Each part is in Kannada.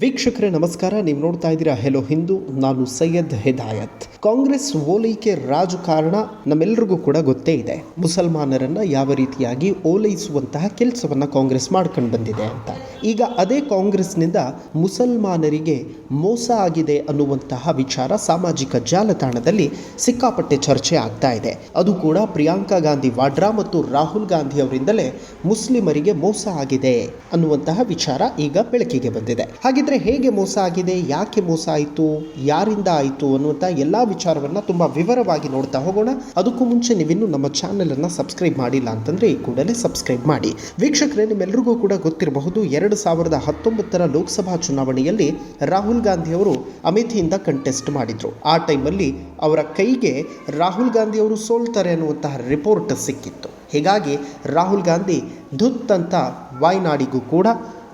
ವೀಕ್ಷಕರೇ, ನಮಸ್ಕಾರ. ನೀವು ನೋಡ್ತಾ ಇದ್ದೀರಾ ಹೆಲೋ ಹಿಂದೂ ನಾನು ಸೈಯದ್ ಹಿದಾಯತ್. ಕಾಂಗ್ರೆಸ್ ಓಲೈಕೆ ರಾಜಕಾರಣ ನಮ್ಮೆಲ್ಲರಿಗೂ ಕೂಡ ಗೊತ್ತೇ ಇದೆ. ಮುಸಲ್ಮಾನರನ್ನು ಯಾವ ರೀತಿಯಾಗಿ ಓಲೈಸುವಂತಹ ಕೆಲಸವನ್ನ ಕಾಂಗ್ರೆಸ್ ಮಾಡ್ಕೊಂಡು ಬಂದಿದೆ ಅಂತ. ಈಗ ಅದೇ ಕಾಂಗ್ರೆಸ್ನಿಂದ ಮುಸಲ್ಮಾನರಿಗೆ ಮೋಸ ಆಗಿದೆ ಅನ್ನುವಂತಹ ವಿಚಾರ ಸಾಮಾಜಿಕ ಜಾಲತಾಣದಲ್ಲಿ ಸಿಕ್ಕಾಪಟ್ಟೆ ಚರ್ಚೆ ಆಗ್ತಾ ಇದೆ. ಅದು ಕೂಡ ಪ್ರಿಯಾಂಕಾ ಗಾಂಧಿ ವಾಡ್ರಾ ಮತ್ತು ರಾಹುಲ್ ಗಾಂಧಿ ಅವರಿಂದಲೇ ಮುಸ್ಲಿಮರಿಗೆ ಮೋಸ ಆಗಿದೆ ಅನ್ನುವಂತಹ ವಿಚಾರ ಈಗ ಬೆಳಕಿಗೆ ಬಂದಿದೆ. ಹಾಗಿದ್ರೆ ಹೇಗೆ ಮೋಸ ಆಗಿದೆ, ಯಾಕೆ ಮೋಸ ಆಯಿತು, ಯಾರಿಂದ ಆಯಿತು ಅನ್ನುವಂಥ ಎಲ್ಲ ವಿಚಾರವನ್ನು ತುಂಬ ವಿವರವಾಗಿ ನೋಡ್ತಾ ಹೋಗೋಣ. ಅದಕ್ಕೂ ಮುಂಚೆ ನೀವಿನ್ನೂ ನಮ್ಮ ಚಾನಲನ್ನು ಸಬ್ಸ್ಕ್ರೈಬ್ ಮಾಡಿಲ್ಲ ಅಂತಂದರೆ ಈ ಕೂಡಲೇ ಸಬ್ಸ್ಕ್ರೈಬ್ ಮಾಡಿ. ವೀಕ್ಷಕರೇ ನಿಮ್ಮೆಲ್ಲರಿಗೂ ಕೂಡ ಗೊತ್ತಿರಬಹುದು, ಎರಡು ಸಾವಿರದ ಹತ್ತೊಂಬತ್ತರ ಲೋಕಸಭಾ ಚುನಾವಣೆಯಲ್ಲಿ ರಾಹುಲ್ ಗಾಂಧಿ ಅವರು ಅಮೇಥಿಯಿಂದ ಕಂಟೆಸ್ಟ್ ಮಾಡಿದರು. ಆ ಟೈಮಲ್ಲಿ ಅವರ ಕೈಗೆ ರಾಹುಲ್ ಗಾಂಧಿ ಅವರು ಸೋಲ್ತಾರೆ ಅನ್ನುವಂತಹ ರಿಪೋರ್ಟ್ ಸಿಕ್ಕಿತ್ತು. ಹೀಗಾಗಿ ರಾಹುಲ್ ಗಾಂಧಿ ಧುತ್ ಅಂತ ವಾಯ್ನಾಡಿಗೂ ಕೂಡ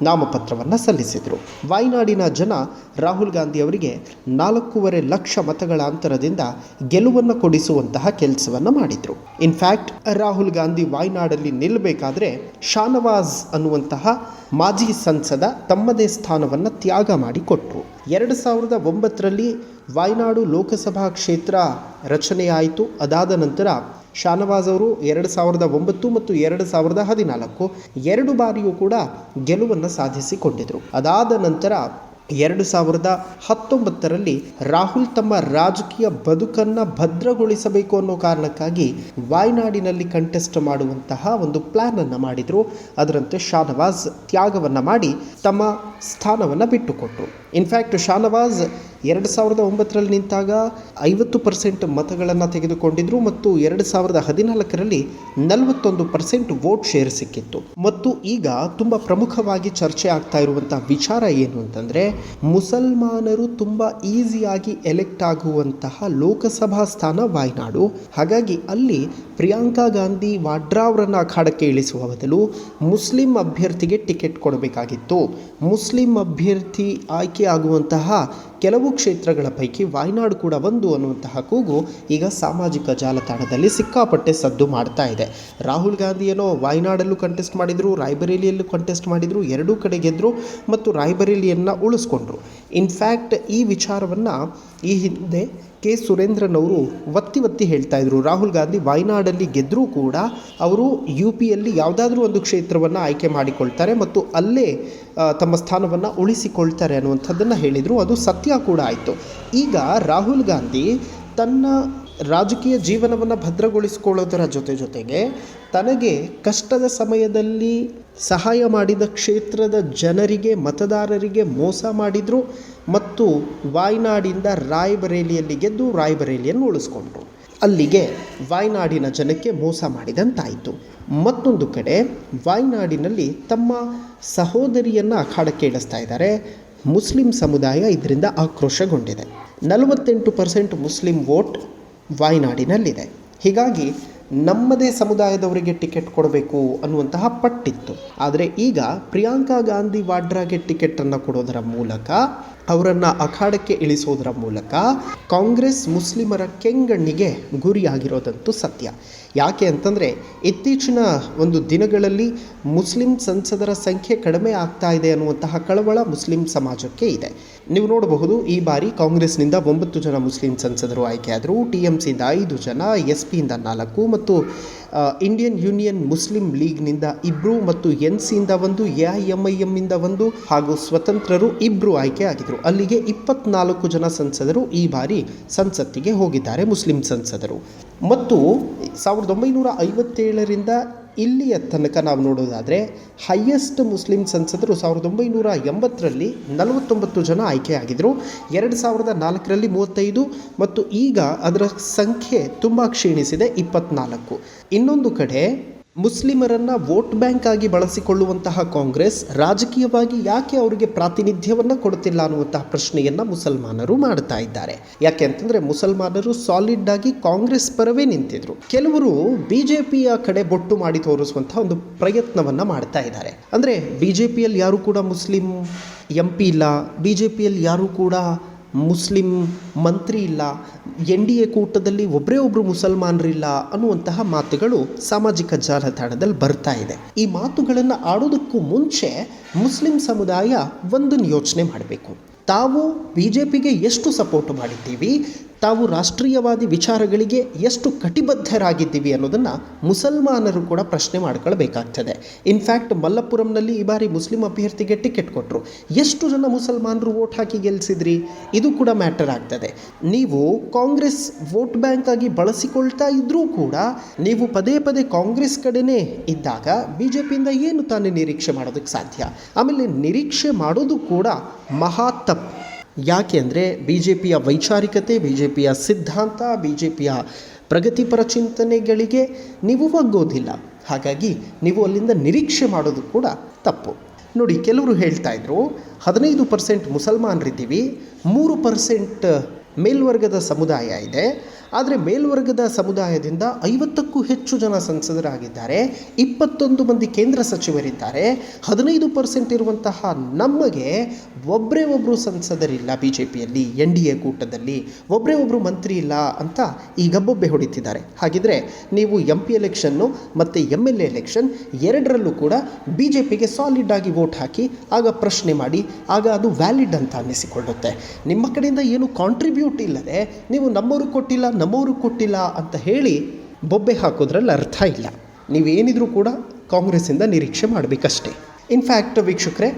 ನಾಮಪತ್ರವನ್ನು ಸಲ್ಲಿಸಿದರು. ವಾಯ್ನಾಡಿನ ಜನ ರಾಹುಲ್ ಗಾಂಧಿ ಅವರಿಗೆ ನಾಲ್ಕೂವರೆ ಲಕ್ಷ ಮತಗಳ ಅಂತರದಿಂದ ಗೆಲುವನ್ನು ಕೊಡಿಸುವಂತಹ ಕೆಲಸವನ್ನು ಮಾಡಿದರು. ಇನ್ಫ್ಯಾಕ್ಟ್ ರಾಹುಲ್ ಗಾಂಧಿ ವಾಯ್ನಾಡಲ್ಲಿ ನಿಲ್ಲಬೇಕಾದ್ರೆ ಶಾನವಾಜ್ ಅನ್ನುವಂತಹ ಮಾಜಿ ಸಂಸದ ತಮ್ಮದೇ ಸ್ಥಾನವನ್ನು ತ್ಯಾಗ ಮಾಡಿಕೊಟ್ಟರು ಎರಡು ಸಾವಿರದ ಒಂಬತ್ತರಲ್ಲಿ ವಾಯ್ನಾಡು ಲೋಕಸಭಾ ಕ್ಷೇತ್ರ ರಚನೆಯಾಯಿತು. ಅದಾದ ನಂತರ ಶಾನವಾಜ್ ಅವರು ಎರಡು ಸಾವಿರದ ಒಂಬತ್ತು ಮತ್ತು ಎರಡು ಸಾವಿರದ ಹದಿನಾಲ್ಕು ಎರಡು ಬಾರಿಯೂ ಕೂಡ ಗೆಲುವನ್ನು ಸಾಧಿಸಿಕೊಂಡಿದ್ದರು ಅದಾದ ನಂತರ ಎರಡು ಸಾವಿರದ ಹತ್ತೊಂಬತ್ತರಲ್ಲಿ ರಾಹುಲ್ ತಮ್ಮ ರಾಜಕೀಯ ಬದುಕನ್ನು ಭದ್ರಗೊಳಿಸಬೇಕು ಅನ್ನೋ ಕಾರಣಕ್ಕಾಗಿ ವಾಯ್ನಾಡಿನಲ್ಲಿ ಕಂಟೆಸ್ಟ್ ಮಾಡುವಂತಹ ಒಂದು ಪ್ಲ್ಯಾನನ್ನು ಮಾಡಿದರು. ಅದರಂತೆ ಶಾನವಾಜ್ ತ್ಯಾಗವನ್ನು ಮಾಡಿ ತಮ್ಮ ಸ್ಥಾನವನ್ನು ಬಿಟ್ಟುಕೊಟ್ರು. ಇನ್ಫ್ಯಾಕ್ಟ್ ಶಾನವಾಜ್ ಎರಡು ಸಾವಿರದ ಒಂಬತ್ತರಲ್ಲಿ ನಿಂತಾಗ ಐವತ್ತು ಪರ್ಸೆಂಟ್ ಮತಗಳನ್ನು ತೆಗೆದುಕೊಂಡಿದ್ರು ಮತ್ತು ಎರಡು ಸಾವಿರದ ಹದಿನಾಲ್ಕರಲ್ಲಿ ನಲವತ್ತೊಂದು ಪರ್ಸೆಂಟ್ ವೋಟ್ ಶೇರ್ ಸಿಕ್ಕಿತ್ತು. ಮತ್ತು ಈಗ ತುಂಬ ಪ್ರಮುಖವಾಗಿ ಚರ್ಚೆ ಆಗ್ತಾ ಇರುವಂಥ ವಿಚಾರ ಏನು ಅಂತಂದರೆ, ಮುಸಲ್ಮಾನರು ತುಂಬ ಈಸಿಯಾಗಿ ಎಲೆಕ್ಟ್ ಆಗುವಂತಹ ಲೋಕಸಭಾ ಸ್ಥಾನ ವಾಯ್ನಾಡು. ಹಾಗಾಗಿ ಅಲ್ಲಿ ಪ್ರಿಯಾಂಕಾ ಗಾಂಧಿ ವಾಡ್ರಾ ಅವರನ್ನು ಅಖಾಡಕ್ಕೆ ಇಳಿಸುವ ಬದಲು ಮುಸ್ಲಿಂ ಅಭ್ಯರ್ಥಿಗೆ ಟಿಕೆಟ್ ಕೊಡಬೇಕಾಗಿತ್ತು. ಮುಸ್ಲಿಂ ಅಭ್ಯರ್ಥಿ ಆಯ್ಕೆ ಆಗುವಂತಹ ಕೆಲವು ಕ್ಷೇತ್ರಗಳ ಪೈಕಿ ವಾಯ್ನಾಡ್ ಕೂಡ ಒಂದು ಅನ್ನುವಂತಹ ಕೂಗು ಈಗ ಸಾಮಾಜಿಕ ಜಾಲತಾಣದಲ್ಲಿ ಸಿಕ್ಕಾಪಟ್ಟೆ ಸದ್ದು ಮಾಡ್ತಾ ಇದೆ. ರಾಹುಲ್ ಗಾಂಧಿ ಏನೋ ವಾಯ್ನಾಡಲ್ಲೂ ಕಂಟೆಸ್ಟ್ ಮಾಡಿದರು, ರಾಯ್ಬರೇಲಿಯಲ್ಲೂ ಕಂಟೆಸ್ಟ್ ಮಾಡಿದರು, ಎರಡೂ ಕಡೆ ಗೆದ್ದರು ಮತ್ತು ರಾಯ್ಬರೇಲಿಯನ್ನು ಉಳಿಸ್ಕೊಂಡ್ರು. ಇನ್ಫ್ಯಾಕ್ಟ್ ಈ ವಿಚಾರವನ್ನು ಈ ಹಿಂದೆ ಕೆ ಸುರೇಂದ್ರನ್ ಅವರು ಒತ್ತಿ ಒತ್ತಿ ಹೇಳ್ತಾ ಇದ್ರು. ರಾಹುಲ್ ಗಾಂಧಿ ವಾಯ್ನಾಡಲ್ಲಿ ಗೆದ್ದರೂ ಕೂಡ ಅವರು ಯು ಪಿಯಲ್ಲಿ ಯಾವುದಾದ್ರೂ ಒಂದು ಕ್ಷೇತ್ರವನ್ನು ಆಯ್ಕೆ ಮಾಡಿಕೊಳ್ತಾರೆ ಮತ್ತು ಅಲ್ಲೇ ತಮ್ಮ ಸ್ಥಾನವನ್ನು ಉಳಿಸಿಕೊಳ್ತಾರೆ ಅನ್ನುವಂಥದ್ದನ್ನು ಹೇಳಿದರು. ಅದು ಸತ್ಯ ಕೂಡ ಆಯಿತು. ಈಗ ರಾಹುಲ್ ಗಾಂಧಿ ತನ್ನ ರಾಜಕೀಯ ಜೀವನವನ್ನು ಭದ್ರಗೊಳಿಸಿಕೊಳ್ಳೋದರ ಜೊತೆ ಜೊತೆಗೆ ತನಗೆ ಕಷ್ಟದ ಸಮಯದಲ್ಲಿ ಸಹಾಯ ಮಾಡಿದ ಕ್ಷೇತ್ರದ ಜನರಿಗೆ, ಮತದಾರರಿಗೆ ಮೋಸ ಮಾಡಿದರು ಮತ್ತು ವಾಯ್ನಾಡಿಂದ ರಾಯ್ಬರೇಲಿಯಲ್ಲಿ ಗೆದ್ದು ರಾಯ್ಬರೇಲಿಯನ್ನು ಉಳಿಸ್ಕೊಂಡ್ರು. ಅಲ್ಲಿಗೆ ವಾಯ್ನಾಡಿನ ಜನಕ್ಕೆ ಮೋಸ ಮಾಡಿದಂತಾಯಿತು. ಮತ್ತೊಂದು ಕಡೆ ವಾಯ್ನಾಡಿನಲ್ಲಿ ತಮ್ಮ ಸಹೋದರಿಯನ್ನು ಅಖಾಡಕ್ಕೆ ಇಳಿಸ್ತಾ ಇದ್ದಾರೆ. ಮುಸ್ಲಿಂ ಸಮುದಾಯ ಇದರಿಂದ ಆಕ್ರೋಶಗೊಂಡಿದೆ. ನಲವತ್ತೆಂಟು ಪರ್ಸೆಂಟ್ ಮುಸ್ಲಿಂ ವೋಟ್ ವಾಯ್ನಾಡಿನಲ್ಲಿದೆ. ಹೀಗಾಗಿ ನಮ್ಮದೇ ಸಮುದಾಯದವರಿಗೆ ಟಿಕೆಟ್ ಕೊಡಬೇಕು ಅನ್ನುವಂತಹ ಪಟ್ಟಿತ್ತು. ಆದರೆ ಈಗ ಪ್ರಿಯಾಂಕಾ ಗಾಂಧಿ ವಾಡ್ರಾಗೆ ಟಿಕೆಟನ್ನು ಕೊಡೋದರ ಮೂಲಕ, ಅವರನ್ನು ಅಖಾಡಕ್ಕೆ ಇಳಿಸೋದರ ಮೂಲಕ ಕಾಂಗ್ರೆಸ್ ಮುಸ್ಲಿಮರ ಕೆಂಗಣ್ಣಿಗೆ ಗುರಿಯಾಗಿರೋದಂತೂ ಸತ್ಯ. ಯಾಕೆ ಅಂತಂದರೆ ಇತ್ತೀಚಿನ ಒಂದು ದಿನಗಳಲ್ಲಿ ಮುಸ್ಲಿಂ ಸಂಸದರ ಸಂಖ್ಯೆ ಕಡಿಮೆ ಆಗ್ತಾ ಇದೆ ಅನ್ನುವಂತಹ ಕಳವಳ ಮುಸ್ಲಿಂ ಸಮಾಜಕ್ಕೆ ಇದೆ. ನೀವು ನೋಡಬಹುದು, ಈ ಬಾರಿ ಕಾಂಗ್ರೆಸ್ನಿಂದ ಒಂಬತ್ತು ಜನ ಮುಸ್ಲಿಂ ಸಂಸದರು ಆಯ್ಕೆಯಾದರು. ಟಿ ಎಂ ಸಿಯಿಂದ ಐದು ಜನ, ಎಸ್ ಪಿಯಿಂದ ನಾಲ್ಕು ಮತ್ತು ಇಂಡಿಯನ್ ಯೂನಿಯನ್ ಮುಸ್ಲಿಂ ಲೀಗ್ನಿಂದ ಇಬ್ಬರು ಮತ್ತು ಎನ್ ಸಿಯಿಂದ ಒಂದು, ಎ ಐ ಎಂ ಐ ಎಮ್ಮಿಂದ ಒಂದು ಹಾಗೂ ಸ್ವತಂತ್ರರು ಇಬ್ಬರು ಆಯ್ಕೆ ಆಗಿದ್ದರು ಅಲ್ಲಿಗೆ ಇಪ್ಪತ್ನಾಲ್ಕು ಜನ ಸಂಸದರು ಈ ಬಾರಿ ಸಂಸತ್ತಿಗೆ ಹೋಗಿದ್ದಾರೆ ಮುಸ್ಲಿಂ ಸಂಸದರು. ಮತ್ತು ಸಾವಿರದ ಒಂಬೈನೂರ ಐವತ್ತೇಳರಿಂದ ಇಲ್ಲಿಯ ತನಕ ನಾವು ನೋಡೋದಾದರೆ ಹೈಯೆಸ್ಟ್ ಮುಸ್ಲಿಂ ಸಂಸದರು ಸಾವಿರದ ಒಂಬೈನೂರ ಎಂಬತ್ತರಲ್ಲಿ ನಲವತ್ತೊಂಬತ್ತು ಜನ ಆಯ್ಕೆಯಾಗಿದ್ದರು ಎರಡು ಸಾವಿರದ ನಾಲ್ಕರಲ್ಲಿ ಮೂವತ್ತೈದು ಮತ್ತು ಈಗ ಅದರ ಸಂಖ್ಯೆ ತುಂಬ ಕ್ಷೀಣಿಸಿದೆ ಇಪ್ಪತ್ನಾಲ್ಕು. ಇನ್ನೊಂದು ಕಡೆ ಮುಸ್ಲಿಮರನ್ನು ವೋಟ್ ಬ್ಯಾಂಕ್ ಆಗಿ ಬಳಸಿಕೊಳ್ಳುವಂತಹ ಕಾಂಗ್ರೆಸ್ ರಾಜಕೀಯವಾಗಿ ಯಾಕೆ ಅವರಿಗೆ ಪ್ರಾತಿನಿಧ್ಯವನ್ನು ಕೊಡುತ್ತಿಲ್ಲ ಅನ್ನುವಂತಹ ಪ್ರಶ್ನೆಯನ್ನು ಮುಸಲ್ಮಾನರು ಮಾಡ್ತಾ ಇದ್ದಾರೆ. ಯಾಕೆ ಅಂತಂದರೆ ಮುಸಲ್ಮಾನರು ಸಾಲಿಡ್ ಆಗಿ ಕಾಂಗ್ರೆಸ್ ಪರವೇ ನಿಂತಿದ್ರು. ಕೆಲವರು ಬಿಜೆಪಿಯ ಕಡೆ ಬೊಟ್ಟು ಮಾಡಿ ತೋರಿಸುವಂತಹ ಒಂದು ಪ್ರಯತ್ನವನ್ನು ಮಾಡ್ತಾ ಇದ್ದಾರೆ. ಅಂದರೆ ಬಿಜೆಪಿಯಲ್ಲಿ ಯಾರು ಕೂಡ ಮುಸ್ಲಿಂ ಎಂ ಪಿ ಇಲ್ಲ, ಬಿಜೆಪಿಯಲ್ಲಿ ಯಾರು ಪಿಯಲ್ಲಿ ಯಾರೂ ಕೂಡ ಮುಸ್ಲಿಂ ಮಂತ್ರಿ ಇಲ್ಲ, ಎನ್ ಡಿ ಎ ಕೂಟದಲ್ಲಿ ಒಬ್ಬರೇ ಒಬ್ಬರು ಮುಸಲ್ಮಾನರಿಲ್ಲ ಅನ್ನುವಂತಹ ಮಾತುಗಳು ಸಾಮಾಜಿಕ ಜಾಲತಾಣದಲ್ಲಿ ಬರ್ತಾ ಇದೆ. ಈ ಮಾತುಗಳನ್ನು ಆಡೋದಕ್ಕೂ ಮುಂಚೆ ಮುಸ್ಲಿಂ ಸಮುದಾಯ ಒಂದನ್ನು ಯೋಚನೆ ಮಾಡಬೇಕು. ತಾವು ಬಿ ಜೆ ಪಿಗೆ ಎಷ್ಟು ಸಪೋರ್ಟ್ ಮಾಡಿದ್ದೀವಿ ತಾವು ರಾಷ್ಟ್ರೀಯವಾದಿ ವಿಚಾರಗಳಿಗೆ ಎಷ್ಟು ಕಟಿಬದ್ಧರಾಗಿದ್ದೀವಿ ಅನ್ನೋದನ್ನು ಮುಸಲ್ಮಾನರು ಕೂಡ ಪ್ರಶ್ನೆ ಮಾಡ್ಕೊಳ್ಬೇಕಾಗ್ತದೆ. ಇನ್ಫ್ಯಾಕ್ಟ್ ಮಲ್ಲಪುರಂನಲ್ಲಿ ಈ ಬಾರಿ ಮುಸ್ಲಿಂ ಅಭ್ಯರ್ಥಿಗೆ ಟಿಕೆಟ್ ಕೊಟ್ಟರು ಎಷ್ಟು ಜನ ಮುಸಲ್ಮಾನರು ವೋಟ್ ಹಾಕಿ ಗೆಲ್ಲಿಸಿದ್ರಿ ಇದು ಕೂಡ ಮ್ಯಾಟರ್ ಆಗ್ತದೆ. ನೀವು ಕಾಂಗ್ರೆಸ್ ವೋಟ್ ಬ್ಯಾಂಕ್ ಆಗಿ ಬಳಸಿಕೊಳ್ತಾ ಇದ್ರೂ ಕೂಡ ನೀವು ಪದೇ ಪದೇ ಕಾಂಗ್ರೆಸ್ ಕಡೆನೇ ಇದ್ದಾಗ ಬಿ ಜೆ ಪಿಯಿಂದ ಏನು ತಾನೇ ನಿರೀಕ್ಷೆ ಮಾಡೋದಕ್ಕೆ ಸಾಧ್ಯ? ಆಮೇಲೆ ನಿರೀಕ್ಷೆ ಮಾಡೋದು ಕೂಡ ಮಹಾ ತಪ್ಪು. ಯಾಕೆ ಅಂದರೆ ಬಿ ಜೆ ಪಿಯ ವೈಚಾರಿಕತೆ ಬಿ ಜೆ ಪಿಯ ಸಿದ್ಧಾಂತ ಬಿ ಜೆ ಪಿಯ ಪ್ರಗತಿಪರ ಚಿಂತನೆಗಳಿಗೆ ನೀವು ಒಗ್ಗೋದಿಲ್ಲ. ಹಾಗಾಗಿ ನೀವು ಅಲ್ಲಿಂದ ನಿರೀಕ್ಷೆ ಮಾಡೋದು ಕೂಡ ತಪ್ಪು. ನೋಡಿ, ಕೆಲವರು ಹೇಳ್ತಾ ಇದ್ರು, ಹದಿನೈದು ಪರ್ಸೆಂಟ್ ಮುಸಲ್ಮಾನರಿದ್ದೀವಿ, ಮೂರು ಪರ್ಸೆಂಟ್ ಮೇಲ್ವರ್ಗದ ಸಮುದಾಯ ಇದೆ ಆದರೆ ಮೇಲ್ವರ್ಗದ ಸಮುದಾಯದಿಂದ ಐವತ್ತಕ್ಕೂ ಹೆಚ್ಚು ಜನ ಸಂಸದರಾಗಿದ್ದಾರೆ. ಇಪ್ಪತ್ತೊಂದು ಮಂದಿ ಕೇಂದ್ರ ಸಚಿವರಿದ್ದಾರೆ. ಹದಿನೈದು ಪರ್ಸೆಂಟ್ ಇರುವಂತಹ ನಮಗೆ ಒಬ್ಬರೇ ಒಬ್ಬರು ಸಂಸದರಿಲ್ಲ ಬಿ ಜೆ ಪಿಯಲ್ಲಿ ಎನ್ ಡಿ ಎ ಕೂಟದಲ್ಲಿ. ಒಬ್ಬರೇ ಒಬ್ಬರು ಮಂತ್ರಿ ಇಲ್ಲ ಅಂತ ಈಗ ಬೊಬ್ಬೆ ಹೊಡಿತಿದ್ದಾರೆ. ಹಾಗಿದ್ರೆ ನೀವು ಎಂ ಪಿ ಎಲೆಕ್ಷನ್ನು ಮತ್ತು ಎಂ ಎಲ್ ಎ ಎಲೆಕ್ಷನ್ ಎರಡರಲ್ಲೂ ಕೂಡ ಬಿ ಜೆ ಪಿಗೆ ಸಾಲಿಡ್ ಆಗಿ ವೋಟ್ ಹಾಕಿ ಆಗ ಪ್ರಶ್ನೆ ಮಾಡಿ, ಆಗ ಅದು ವ್ಯಾಲಿಡ್ ಅಂತ ಅನ್ನಿಸಿಕೊಳ್ಳುತ್ತೆ. ನಿಮ್ಮ ಕಡೆಯಿಂದ ಏನು ಕಾಂಟ್ರಿಬ್ಯೂಟ್ ಇಲ್ಲದೆ ನೀವು ನಮ್ಮವರು ಕೊಟ್ಟಿಲ್ಲ ನಮ್ಮವರು ಕೊಟ್ಟಿಲ್ಲ ಅಂತ ಹೇಳಿ ಬೊಬ್ಬೆ ಹಾಕೋದ್ರಲ್ಲಿ ಅರ್ಥ ಇಲ್ಲ. ನೀವೇನಿದ್ರೂ ಕೂಡ ಕಾಂಗ್ರೆಸ್ಸಿಂದ ನಿರೀಕ್ಷೆ ಮಾಡಬೇಕಷ್ಟೇ. ಇನ್ಫ್ಯಾಕ್ಟ್ ವೀಕ್ಷಕರೇ,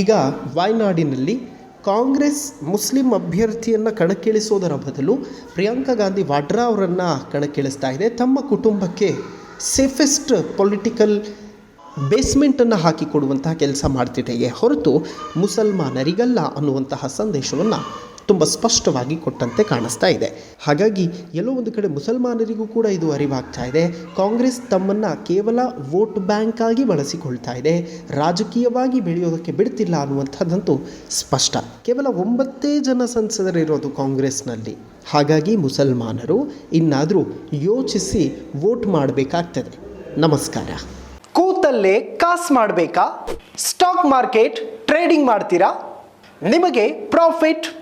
ಈಗ ವಾಯ್ನಾಡಿನಲ್ಲಿ ಕಾಂಗ್ರೆಸ್ ಮುಸ್ಲಿಂ ಅಭ್ಯರ್ಥಿಯನ್ನು ಕಣಕ್ಕಿಳಿಸೋದರ ಬದಲು ಪ್ರಿಯಾಂಕಾ ಗಾಂಧಿ ವಾಡ್ರಾ ಅವರನ್ನು ಕಣಕ್ಕಿಳಿಸ್ತಾ ಇದೆ. ತಮ್ಮ ಕುಟುಂಬಕ್ಕೆ ಸೇಫೆಸ್ಟ್ ಪೊಲಿಟಿಕಲ್ ಬೇಸ್ಮೆಂಟನ್ನು ಹಾಕಿಕೊಡುವಂತಹ ಕೆಲಸ ಮಾಡ್ತಿದೆಯೇ ಹೊರತು ಮುಸಲ್ಮಾನರಿಗಲ್ಲ ಅನ್ನುವಂತಹ ಸಂದೇಶವನ್ನು ತುಂಬ ಸ್ಪಷ್ಟವಾಗಿ ಕೊಟ್ಟಂತೆ ಕಾಣಿಸ್ತಾ ಇದೆ. ಹಾಗಾಗಿ ಎಲ್ಲೋ ಒಂದು ಕಡೆ ಮುಸಲ್ಮಾನರಿಗೂ ಕೂಡ ಇದು ಅರಿವಾಗ್ತಾ ಇದೆ. ಕಾಂಗ್ರೆಸ್ ತಮ್ಮನ್ನು ಕೇವಲ ವೋಟ್ ಬ್ಯಾಂಕ್ ಆಗಿ ಬಳಸಿಕೊಳ್ತಾ ಇದೆ. ರಾಜಕೀಯವಾಗಿ ಬೆಳೆಯೋದಕ್ಕೆ ಬಿಡ್ತಿಲ್ಲ ಅನ್ನುವಂಥದ್ದಂತೂ ಸ್ಪಷ್ಟ. ಕೇವಲ ಒಂಬತ್ತೇ ಜನ ಸಂಸದರಿರೋದು ಕಾಂಗ್ರೆಸ್ನಲ್ಲಿ. ಹಾಗಾಗಿ ಮುಸಲ್ಮಾನರು ಇನ್ನಾದರೂ ಯೋಚಿಸಿ ವೋಟ್ ಮಾಡಬೇಕಾಗ್ತದೆ. ನಮಸ್ಕಾರ. ಕೂತಲ್ಲೇ ಕಾಸು ಮಾಡಬೇಕಾ? ಸ್ಟಾಕ್ ಮಾರ್ಕೆಟ್ ಟ್ರೇಡಿಂಗ್ ಮಾಡ್ತೀರಾ? ನಿಮಗೆ ಪ್ರಾಫಿಟ್